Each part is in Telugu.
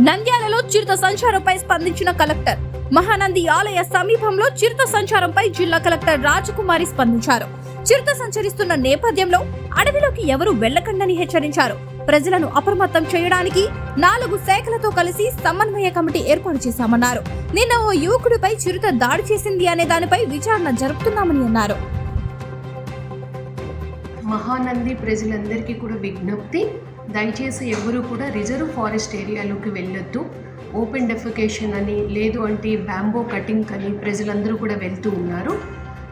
నంద్యాలలో చిరుత సంచారంపై స్పందించిన కలెక్టర్. మహానంది ఆలయ సమీపంలో చిరుత సంచారంపై జిల్లా కలెక్టర్ రాజకుమారి స్పందించారు. చిరుత సంచరిస్తున్న నేపథ్యంలో అడవిలోకి ఎవరు వెళ్ళకండని హెచ్చరించారు. ప్రజలను అప్రమత్తం చేయడానికి నాలుగు శాఖలతో కలిసి సమన్వయ కమిటీ ఏర్పాటు చేశామన్నారు. నిన్న ఓ యువకుడిపై చిరుత దాడి చేసింది అనే దానిపై విచారణ జరుపుతున్నామని అన్నారు. మహానంది ప్రజలందరికీ కూడా విజ్ఞప్తి దయచేసి ఎవరు కూడా రిజర్వ్ ఫారెస్ట్ ఏరియాలోకి వెళ్ళొద్దు. ఓపెన్ డెఫికేషన్ అని లేదు అంటే బ్యాంబో కటింగ్ అని ప్రజలందరూ కూడా వెళ్తూ ఉన్నారు.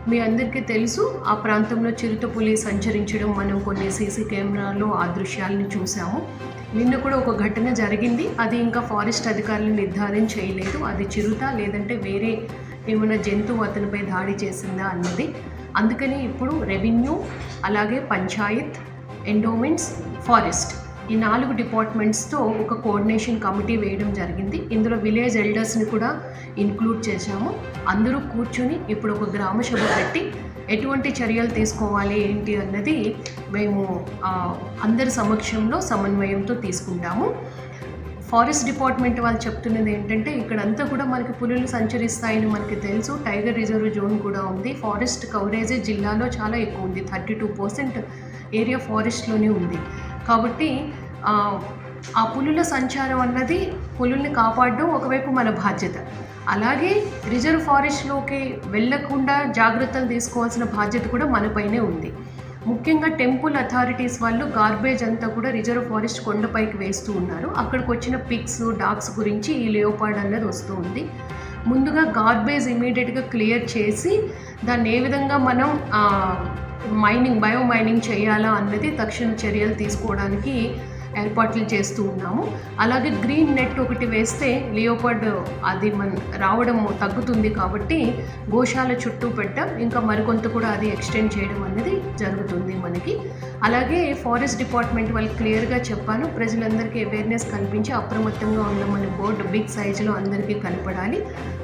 మీ అందరికీ తెలుసు ఆ ప్రాంతంలో చిరుతపులి సంచరించడం మనం కొన్ని సీసీ కెమెరాలో ఆ దృశ్యాలను చూసాము నిన్న కూడా ఒక ఘటన జరిగింది. అది ఇంకా ఫారెస్ట్ అధికారులు నిర్ధారణ చేయలేదు. అది చిరుత లేదంటే వేరే ఏమైనా జంతువు అతనిపై దాడి చేసిందా అన్నది. అందుకని ఇప్పుడు రెవెన్యూ అలాగే పంచాయత్ ఎండోమెంట్స్ ఫారెస్ట్ ఈ నాలుగు డిపార్ట్మెంట్స్తో ఒక కోఆర్డినేషన్ కమిటీ వేయడం జరిగింది. ఇందులో విలేజ్ ఎల్డర్స్ని కూడా ఇన్క్లూడ్ చేశాము. అందరూ కూర్చుని ఇప్పుడు ఒక గ్రామ సభ పెట్టి ఎటువంటి చర్యలు తీసుకోవాలి ఏంటి అన్నది మేము అందరి సమక్షంలో సమన్వయంతో తీసుకుంటాము. ఫారెస్ట్ డిపార్ట్మెంట్ వాళ్ళు చెప్తున్నది ఏంటంటే ఇక్కడంతా కూడా మనకి పులులు సంచరిస్తాయని మనకి తెలుసు. టైగర్ రిజర్వ్ జోన్ కూడా ఉంది. ఫారెస్ట్ కవరేజ్ జిల్లాలో చాలా ఎక్కువ ఉంది. థర్టీ టూ పర్సెంట్ ఏరియా ఫారెస్ట్లోనే ఉంది. కాబట్టి ఆ, పులుల సంచారం అన్నది పులుల్ని కాపాడడం ఒకవైపు మన బాధ్యత. అలాగే రిజర్వ్ ఫారెస్ట్లోకి వెళ్ళకుండా జాగ్రత్తలు తీసుకోవాల్సిన బాధ్యత కూడా మనపైనే ఉంది. ముఖ్యంగా టెంపుల్ అథారిటీస్ వాళ్ళు గార్బేజ్ అంతా కూడా రిజర్వ్ ఫారెస్ట్ కొండపైకి వేస్తూ ఉన్నారు. అక్కడికి వచ్చిన పిక్స్ డాగ్స్ గురించి ఈ లేయోపార్డ్ అన్నది వస్తూ ఉంది. ముందుగా గార్బేజ్ ఇమీడియట్గా క్లియర్ చేసి దాన్ని ఏ విధంగా మనం మైనింగ్ బయో మైనింగ్ చేయాలా అన్నది తక్షణ చర్యలు తీసుకోవడానికి ఏర్పాట్లు చేస్తూ ఉన్నాము. అలాగే గ్రీన్ నెట్ ఒకటి వేస్తే లియోపార్డ్ అది మన రావడం తగ్గుతుంది కాబట్టి గోశాల చుట్టూ పెట్టాం ఇంకా మరికొంత కూడా అది ఎక్స్టెండ్ చేయడం అనేది జరుగుతుంది మనకి. అలాగే ఫారెస్ట్ డిపార్ట్మెంట్ వాళ్ళు క్లియర్గా చెప్పాను ప్రజలందరికీ అవేర్నెస్ కల్పించి అప్రమత్తంగా ఉండమని బోర్డు బిగ్ సైజులో అందరికీ కనపడాలి.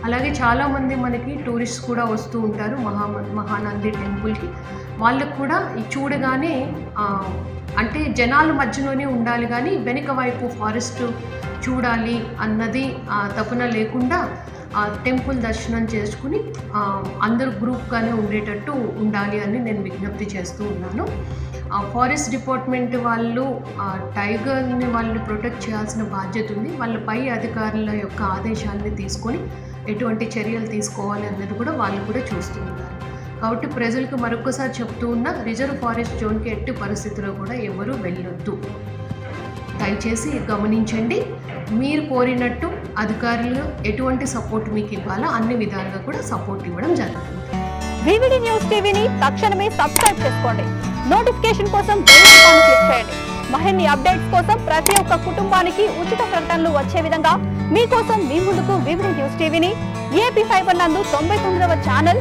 అలాగే చాలామంది మనకి టూరిస్ట్ కూడా వస్తూ ఉంటారు మహా మహానంది టెంపుల్కి. వాళ్ళకు కూడా చూడగానే అంటే జనాల మధ్యలోనే ఉండాలి కానీ వెనుక వైపు ఫారెస్ట్ చూడాలి అన్నది తపన లేకుండా ఆ టెంపుల్ దర్శనం చేసుకుని అందరూ అందరు గ్రూప్గానే ఉండేటట్టు ఉండాలి అని నేను విజ్ఞప్తి చేస్తూ ఉన్నాను. ఫారెస్ట్ డిపార్ట్మెంట్ వాళ్ళు టైగర్ని వాళ్ళు ప్రొటెక్ట్ చేయాల్సిన బాధ్యత ఉంది. వాళ్ళ పై అధికారుల యొక్క ఆదేశాలని తీసుకొని ఎటువంటి చర్యలు తీసుకోవాలి అన్నది కూడా వాళ్ళు కూడా చూస్తూ ఉన్నారు కాబట్టి ప్రజలకు మరొకసారి చెప్తూ ఉన్న రిజర్వ్ ఫారెస్ట్ జోన్కి ఎట్టి పరిస్థితిలో కూడా ఎవరూ వెళ్ళొద్దు. దయచేసి గమనించండి మీరు కోరినట్టు అధికారులు ఎటువంటి సపోర్ట్ మీకు ఇవ్వాలో అన్ని విధాలుగా కూడా సపోర్ట్ ఇవ్వడం జరుగుతుంది. వివిడి న్యూస్ టీవీని తక్షణమే సబ్స్క్రైబ్ చేసుకోండి. నోటిఫికేషన్ కోసం బెల్ ఐకాన్ క్లిక్ చేయండి. మరిన్ని అప్డేట్స్ కోసం ప్రతి ఒక్క కుటుంబానికి ఉచిత ప్రకటనలు వచ్చే విధంగా మీకోసం మీ ముందుకు వివిడి న్యూస్ టీవీని ఏపీ ఫైబర్ నందు తొంభై తొమ్మిదవ ఛానల్